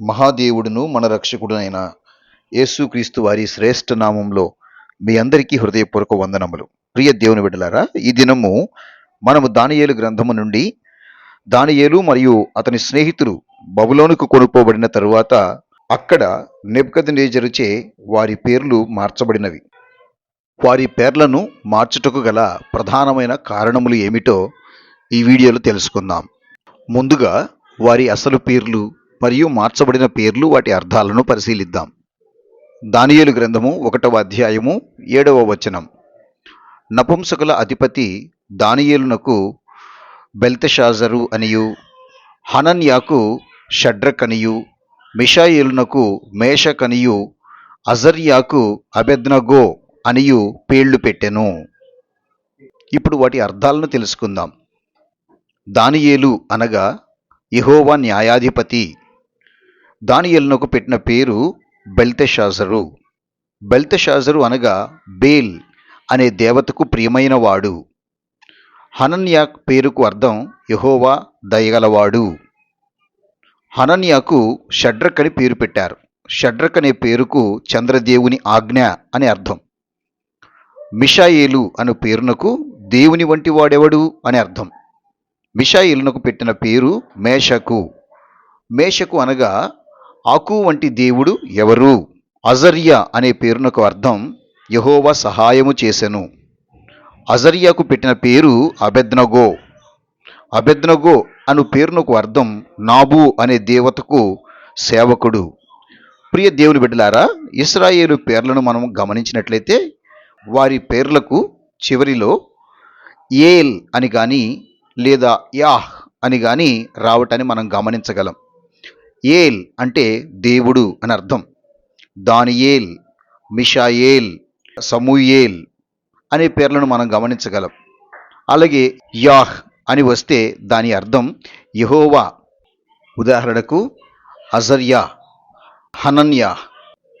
మహాదేవుడును మన రక్షకుడునైన యేసుక్రీస్తు వారి శ్రేష్ఠ నామంలో మీ అందరికీ హృదయపూర్వక వందనములు. ప్రియ దేవుని బిడ్డలారా ఈ దినము మనము దానియేలు గ్రంథము నుండి దానియేలు మరియు అతని స్నేహితులు బబులోనుకు కొనుక్కోబడిన తరువాత అక్కడ నెబ్కద్నేజరుచే వారి పేర్లు మార్చబడినవి. వారి పేర్లను మార్చుటకు గల ప్రధానమైన కారణములు ఏమిటో ఈ వీడియోలో తెలుసుకుందాం. ముందుగా వారి అసలు పేర్లు మరియు మార్చబడిన పేర్లు వాటి అర్థాలను పరిశీలిద్దాం. దానియేలు గ్రంథము ఒకటవ అధ్యాయము ఏడవ వచనం. నపుంసకుల అధిపతి దానియేలునకు బెల్తషాజరు అనియు హనన్యాకు షడ్రక్ అనియు మిషాయేలునకు మేషక్ అనియు అజర్యాకు అబెద్నగో అనియు పేర్లు పెట్టెను. ఇప్పుడు వాటి అర్థాలను తెలుసుకుందాం. దానియేలు అనగా ఇహోవా న్యాయాధిపతి దానియల్నకు పెట్టిన పేరు బెల్తెషాజరు. బెల్తెషాజరు అనగా బేల్ అనే దేవతకు ప్రియమైనవాడు. హనన్యా పేరుకు అర్థం యహోవా దయగలవాడు. హనన్యాకు షడ్రక్ అని పేరు పెట్టారు. షడ్రక్ అనే పేరుకు చంద్రదేవుని ఆజ్ఞ అని అర్థం. మిషాయేలు అను పేరునకు దేవుని వంటి వాడెవడు అని అర్థం. మిషాయిలునకు పెట్టిన పేరు మేషకు. మేషకు అనగా ఆకు వంటి దేవుడు ఎవరు? అజర్యా అనే పేరునకు అర్థం యహోవా సహాయము చేసెను. అజర్యాకు పెట్టిన పేరు అబెద్నగో. అబెద్నగో అను పేరునకు అర్థం నాబు అనే దేవతకు సేవకుడు. ప్రియ దేవుని బిడ్డలారా ఇస్రాయేలు పేర్లను మనం గమనించినట్లయితే వారి పేర్లకు చివరిలో ఏల్ అని కానీ లేదా యాహ్ అని కానీ రావటాన్ని మనం గమనించగలం. ఏల్ అంటే దేవుడు అని అర్థం. దానియేల్ మిషాయేల్ సమూయేల్ అనే పేర్లను మనం గమనించగలం. అలాగే యాహ్ అని వస్తే దాని అర్థం యహోవా ఉదాహరణకు అజర్యా హనన్యా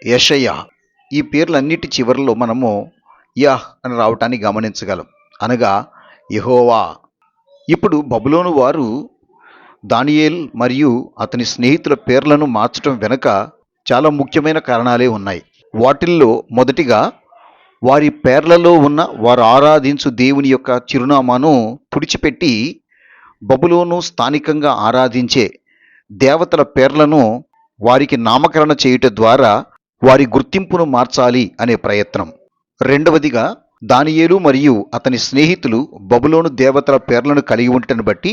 యషయా ఈ పేర్లన్నిటి చివరిలో మనము యాహ్ అని రావటాన్ని గమనించగలం. అనగా యహోవా. ఇప్పుడు బబులోను వారు దానియేల్ మరియు అతని స్నేహితుల పేర్లను మార్చడం వెనుక చాలా ముఖ్యమైన కారణాలే ఉన్నాయి. వాటిల్లో మొదటిగా వారి పేర్లలో ఉన్న వారు ఆరాధించు దేవుని యొక్క చిరునామాను తుడిచిపెట్టి బబులోను స్థానికంగా ఆరాధించే దేవతల పేర్లను వారికి నామకరణ చేయుట ద్వారా వారి గుర్తింపును మార్చాలి అనే ప్రయత్నం. రెండవదిగా దానియేలు మరియు అతని స్నేహితులు బబులోను దేవతల పేర్లను కలిగి ఉండటం బట్టి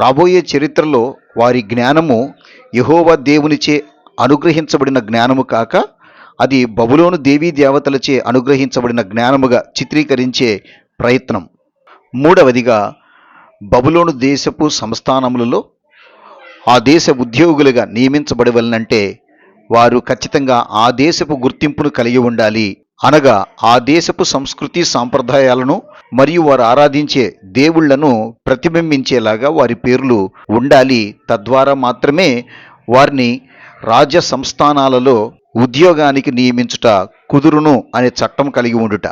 రాబోయే చరిత్రలో వారి జ్ఞానము యహోవా దేవునిచే అనుగ్రహించబడిన జ్ఞానము కాక అది బబులోను దేవీ దేవతలచే అనుగ్రహించబడిన జ్ఞానముగా చిత్రీకరించే ప్రయత్నం. మూడవదిగా బబులోను దేశపు సంస్థానములలో ఆ దేశ ఉద్యోగులుగా నియమించబడవలనంటే వారు ఖచ్చితంగా ఆ దేశపు గుర్తింపును కలిగి ఉండాలి. అనగా ఆ దేశపు సంస్కృతి సాంప్రదాయాలను మరియు వారు ఆరాధించే దేవుళ్ళను ప్రతిబింబించేలాగా వారి పేర్లు ఉండాలి. తద్వారా మాత్రమే వారిని రాజ్య సంస్థానాలలో ఉద్యోగానికి నియమించుట కుదురును అనే చట్టం కలిగి ఉండుట.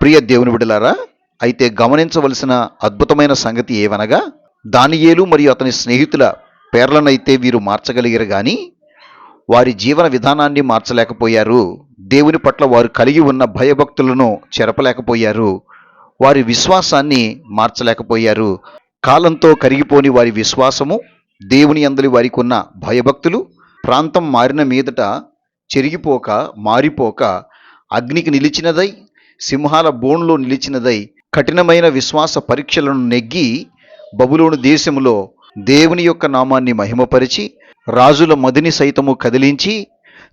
ప్రియ దేవుని బిడ్డలారా అయితే గమనించవలసిన అద్భుతమైన సంగతి ఏవనగా దానియేలు మరియు అతని స్నేహితుల పేర్లనైతే వీరు మార్చగలిగారు కానీ వారి జీవన విధానాన్ని మార్చలేకపోయారు. దేవుని పట్ల వారు కలిగి ఉన్న భయభక్తులను చెరపలేకపోయారు. వారి విశ్వాసాన్ని మార్చలేకపోయారు. కాలంతో కరిగిపోని వారి విశ్వాసము దేవుని అందలి వారికి ఉన్న భయభక్తులు ప్రాంతం మారిన మీదట చెరిగిపోక మారిపోక అగ్నికి నిలిచినదై సింహాల బోన్లో నిలిచినదై కఠినమైన విశ్వాస పరీక్షలను నెగ్గి బబులోను దేశములో దేవుని యొక్క నామాన్ని మహిమపరిచి రాజుల మదిని సైతము కదిలించి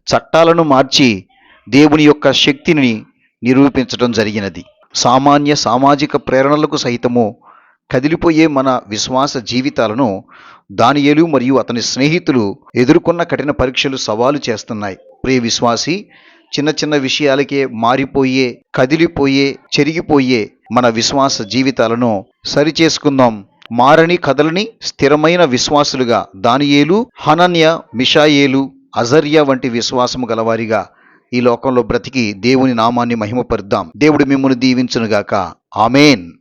చట్టాలను మార్చి దేవుని యొక్క శక్తిని నిరూపించడం జరిగినది. సామాన్య సామాజిక ప్రేరణలకు సైతము కదిలిపోయే మన విశ్వాస జీవితాలను దానియేలు మరియు అతని స్నేహితులు ఎదుర్కొన్న కఠిన పరీక్షలు సవాలు చేస్తున్నాయి. ప్రియ విశ్వాసి చిన్న చిన్న విషయాలకే మారిపోయే కదిలిపోయే చెరిగిపోయే మన విశ్వాస జీవితాలను సరిచేసుకుందాం. మారని కదలని స్థిరమైన విశ్వాసులుగా దానియేలు హనన్య మిషాయేలు అజర్య వంటి విశ్వాసము గలవారిగా ఈ లోకంలో బ్రతికి దేవుని నామాన్ని మహిమపరుద్దాం. దేవుడు మిమ్మల్ని దీవించునుగాక. ఆమెన్.